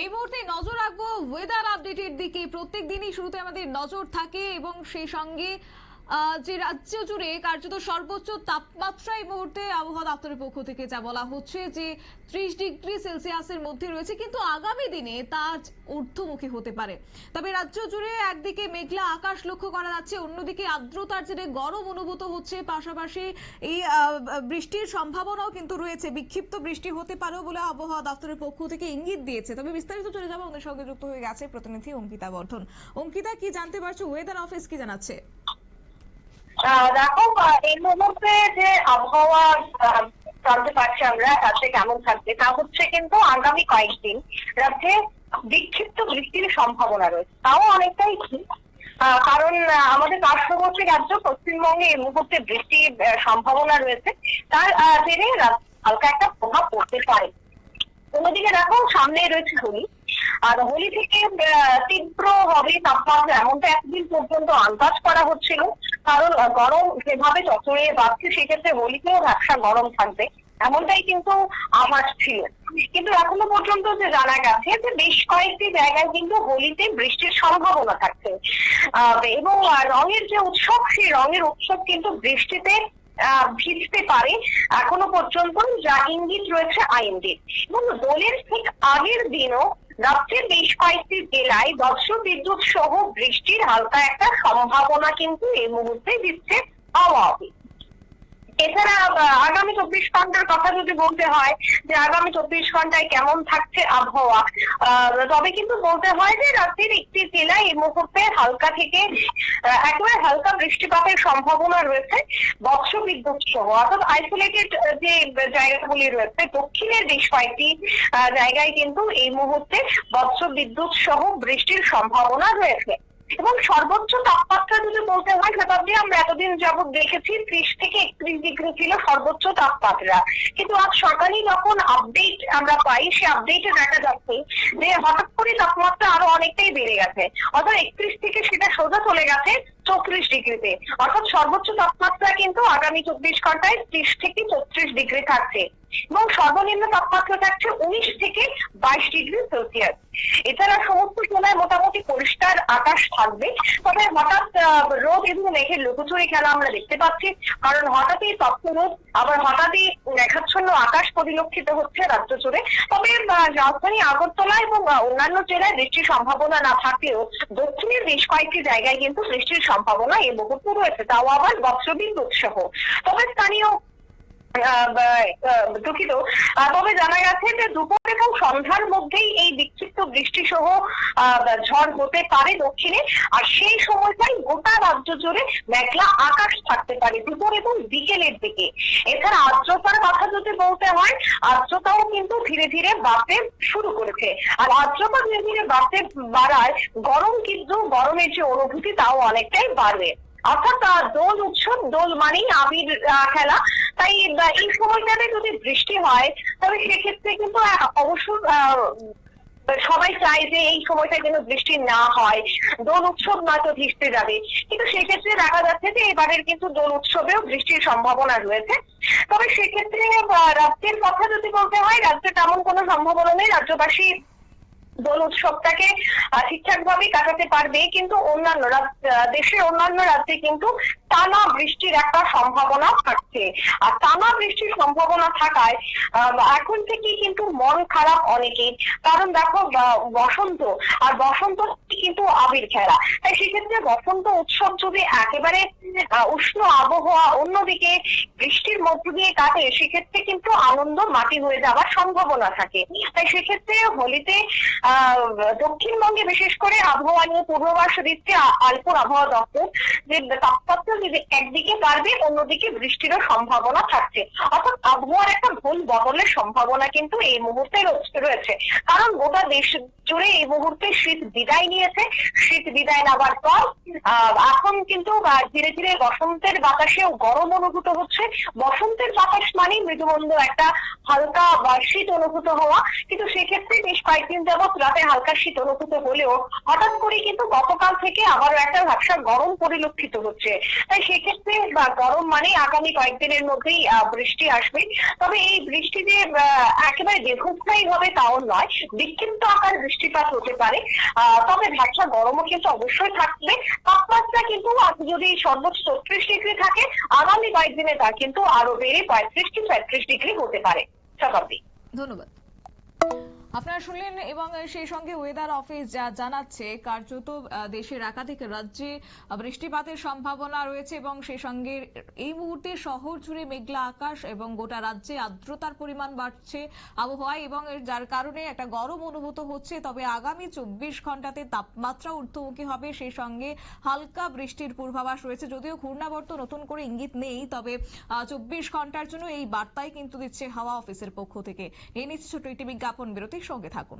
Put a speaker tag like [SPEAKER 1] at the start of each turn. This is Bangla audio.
[SPEAKER 1] এই মুহূর্তে নজর রাখব ওয়েদার আপডেটের দিকে। প্রত্যেক দিনই শুরুতে আমাদের নজর থাকে এবং সেই সঙ্গে যে রাজ্য জুড়ে কার্যত সর্বোচ্চ তাপমাত্রা এই মুহূর্তে আবহাওয়া দপ্তরের পক্ষ থেকে যা বলা হচ্ছে যে ত্রিশ ডিগ্রি সেলসিয়াসের মধ্যে রয়েছে, কিন্তু আগামী দিনে তা ঊর্ধ্বমুখী হতে পারে। তবে রাজ্য জুড়ে একদিকে মেঘলা আকাশ লক্ষ্য করা যাচ্ছে, অন্যদিকে আর্দ্রতার জেরে গরম অনুভূত হচ্ছে। পাশাপাশি এই বৃষ্টির সম্ভাবনাও কিন্তু রয়েছে। বিক্ষিপ্ত বৃষ্টি হতে পারেও বলে আবহাওয়া দপ্তরের পক্ষ থেকে ইঙ্গিত দিয়েছে। তবে বিস্তারিত চলে যাব, আমাদের সঙ্গে যুক্ত হয়ে গেছে প্রতিনিধি অঙ্কিতা বর্ধন। অঙ্কিতা, কি জানতে পারছ? ওয়েদার অফিস কি জানাচ্ছে?
[SPEAKER 2] দেখো এই মুহূর্তে যে আবহাওয়া জানতে পারছি আমরা রাজ্যে কেমন থাকবে, তা হচ্ছে কিন্তু আগামী কয়েকদিন রাজ্যে বিক্ষিপ্ত বৃষ্টির সম্ভাবনা রয়েছে। তাও অনেকটাই ঠিক কারণ আমাদের পার্শ্ববর্তী রাজ্য পশ্চিমবঙ্গে এই মুহূর্তে বৃষ্টির সম্ভাবনা রয়েছে। তার জেরে হালকা একটা প্রভাব পড়তে পারে। অন্যদিকে দেখো সামনে রয়েছে হোলি আর হোলি থেকে তীব্র হবে তাপমাত্রা এমনটা একদিন পর্যন্ত আন্দাজ করা হচ্ছিল। কারণ গরম যেভাবে চচড়ে বাড়ছে, সেক্ষেত্রে হোলিতেও ব্যবসা গরম থাকবে। এমনটাই কিন্তু আভাস ছিল। কিন্তু এখনও পর্যন্ত যে জানা গেছে যে বেশ কয়েকটি জায়গায় কিন্তু হোলিতে বৃষ্টির সম্ভাবনা থাকছে। এবং রঙের যে উৎসব, সেই রঙের উৎসব কিন্তু বৃষ্টিতে ভিজতে পারে। এখনও পর্যন্ত যা ইঙ্গিত রয়েছে আইনটির এবং দোলের ঠিক আগের দিনও রাজ্যের বেশ কয়েকটি জেলায় বজ্র বিদ্যুৎ সহ বৃষ্টির হালকা একটা সম্ভাবনা কিন্তু এই মুহূর্তে দিচ্ছে আবহাওয়া অফিস। এছাড়া আগামী চব্বিশ ঘণ্টার কথা যদি বলতে হয় যে আগামী চব্বিশ ঘন্টায় কেমন থাকছে আবহাওয়া তবে কিন্তু বলতে হয় যে রাজ্যের একটি জেলায় এই মুহূর্তে হালকা থেকে একেবারে হালকা বৃষ্টিপাতের সম্ভাবনা রয়েছে বৎস বিদ্যুৎ সহ। অর্থাৎ আইসোলেটেড যে জায়গাগুলি রয়েছে, দক্ষিণের বেশ কয়েকটি জায়গায় কিন্তু এই মুহূর্তে বৎস বিদ্যুৎ সহ বৃষ্টির সম্ভাবনা রয়েছে। এবং সর্বোচ্চ তাপমাত্রা যদি বলতে হয়, শতাব্দী, আমরা এতদিন যাবত দেখেছি, ত্রিশ থেকে একত্রিশ ডিগ্রি ছিল সর্বোচ্চ তাপমাত্রা। কিন্তু আজ সকালে যখন আপডেট আমরা পাই সে আপডেটে দেখা যাচ্ছে যে হঠাৎ করে তাপমাত্রা আরও অনেকটাই বেড়ে গেছে। অর্থাৎ একত্রিশ থেকে সেটা সোজা চলে গেছে চৌত্রিশ ডিগ্রিতে। অর্থাৎ সর্বোচ্চ তাপমাত্রা কিন্তু আগামী চব্বিশ ঘন্টায় ত্রিশ থেকে চৌত্রিশ ডিগ্রি থাকছে। এবং সর্বনিম্ন তাপমাত্রা থাকছে উনিশ থেকে বাইশ ডিগ্রি সেলসিয়াস। এছাড়া সমস্ত জেলায় মোটামুটি পরিষ্কার আকাশ থাকবে। তবে হঠাৎ রোদ এবং মেঘের লুকোচুরি খেলা আমরা দেখতে পাচ্ছি। কারণ হঠাৎই তপ্ত রোদ, আবার হঠাৎই মেঘাচ্ছন্ন আকাশ পরিলক্ষিত হচ্ছে রাজ্য জুড়ে। তবে রাজধানী আগরতলা এবং অন্যান্য জেলায় বৃষ্টির সম্ভাবনা না থাকলেও দক্ষিণের বেশ কয়েকটি জায়গায় কিন্তু বৃষ্টির সম্ভাবনা এই মুহূর্তে রয়েছে। তাও আবার বজ্রবিদ্যুৎ সহ। তবে স্থানীয় দুঃখিত। তবে জানা গেছে যে দুপুর এবং সন্ধ্যার মধ্যেই এই বিক্ষিপ্ত বৃষ্টি সহ ঝড় হতে পারে দক্ষিণে। আর সেই সময়টাই গোটা রাজ্য জুড়ে মেঘলা আকাশ থাকতে পারে দুপুর এবং বিকেলের দিকে। এছাড়া আর্দ্রতার কথা যদি বলতে হয়, আর্দ্রতাও কিন্তু ধীরে ধীরে বাড়তে শুরু করেছে। আর আর্দ্রতা ধীরে ধীরে বাড়তে বাড়ায় গরম কিন্তু গরমের যে অনুভূতি, তাও অনেকটাই বাড়বে। অর্থাৎ দোল উৎসব, দোল মানেই আবির খেলা। তাই এই সময়টাতে যদি বৃষ্টি হয়, তবে সেক্ষেত্রে কিন্তু অবশ্য সবাই চায় যে এই সময়টা যেন বৃষ্টি না হয়। দোল উৎসব নয়তো ভিজতে যাবে। কিন্তু সেক্ষেত্রে দেখা যাচ্ছে যে এবারের কিন্তু দোল উৎসবেও বৃষ্টির সম্ভাবনা রয়েছে। তবে সেক্ষেত্রে রাজ্যের কথা যদি বলতে হয়, রাজ্যে তেমন কোনো সম্ভাবনা নেই। রাজ্যবাসী দোল উৎসবটাকে ঠিকঠাক ভাবে কাটাতে পারবে কিন্তু অন্যান্য দেশের অন্যান্য রাজ্যে কিন্তু টানা বৃষ্টির একটা সম্ভাবনা থাকছে। আর টানা বৃষ্টির সম্ভাবনা থাকায় এখন থেকে কিন্তু মন খারাপ অনেকের কারণ দেখো বসন্ত, আর বসন্ত কিন্তু আবির খেলা। তাই সেক্ষেত্রে বসন্ত উৎসব যদি একেবারে উষ্ণ আবহাওয়া অন্যদিকে বৃষ্টির মধ্য দিয়ে কাটে, সেক্ষেত্রে কিন্তু আনন্দ মাটি হয়ে যাওয়ার সম্ভাবনা থাকে। তাই সেক্ষেত্রে হোলিতে দক্ষিণবঙ্গে বিশেষ করে আবহাওয়া নিয়ে পূর্বাভাস দিচ্ছে আলিপুর আবহাওয়া দপ্তর যে তাপমাত্রা যদি একদিকে বাড়বে, অন্যদিকে বৃষ্টিরও সম্ভাবনা থাকছে। অর্থাৎ আবহাওয়ার একটা ভুল বদলের সম্ভাবনা কিন্তু এই মুহূর্তে রয়েছে- কারণ গোটা দেশ জুড়ে এই মুহূর্তে শীত বিদায় নিয়েছে। শীত বিদায় নেওয়ার পর এখন কিন্তু ধীরে ধীরে বসন্তের বাতাসেও গরম অনুভূত হচ্ছে। বসন্তের বাতাস মানেই মৃদুমন্দ একটা হালকা, বা, শীত অনুভূত হওয়া। কিন্তু সেক্ষেত্রে বেশ কয়েকদিন যাবত রাতে হালকা শীত অনুভূত হলেও হঠাৎ করে কিন্তু গতকাল থেকে আবারও একটা ভাবসা গরম পরিলক্ষিত হচ্ছে। তাই সেক্ষেত্রে গরম মানে আগামী কয়েকদিনের মধ্যেই বৃষ্টি আসবে। তবে এই বৃষ্টি যে একেবারে দীর্ঘস্থায়ী হবে তাও নয়, বিক্ষিপ্ত আকার বৃষ্টিপাত হতে পারে। তবে ভ্যাবসা গরমও কিন্তু অবশ্যই থাকবে। তাপমাত্রা কিন্তু যদি সর্বোচ্চ ছত্রিশ ডিগ্রি থাকে, আগামী কয়েকদিনে তা কিন্তু আরও বেড়ে পঁয়ত্রিশ কি ছয়ত্রিশ ডিগ্রি হতে পারে। শতাব্দী।
[SPEAKER 1] ধন্যবাদ। আপনারা শুনলেন এবং সেই সঙ্গে ওয়েদার অফিস যা জানাচ্ছে, কার্যত দেশের একাধিক রাজ্যে বৃষ্টিপাতের সম্ভাবনা রয়েছে এবং সেই সঙ্গে এই মুহূর্তে শহর জুড়ে মেঘলা আকাশ এবং গোটা রাজ্যে আর্দ্রতার পরিমাণ বাড়ছে আবহাওয়ায় এবং যার কারণে একটা গরম অনুভূত হচ্ছে। তবে আগামী চব্বিশ ঘন্টাতে তাপমাত্রা ঊর্ধ্বমুখী হবে। সেই সঙ্গে হালকা বৃষ্টির পূর্বাভাস রয়েছে। যদিও ঘূর্ণাবর্ত নতুন করে ইঙ্গিত নেই, তবে চব্বিশ ঘণ্টার জন্য এই বার্তাই কিন্তু দিচ্ছে হাওয়া অফিসের পক্ষ থেকে। এই নিচ্ছে ছোট্ট একটি বিজ্ঞাপন 추给他供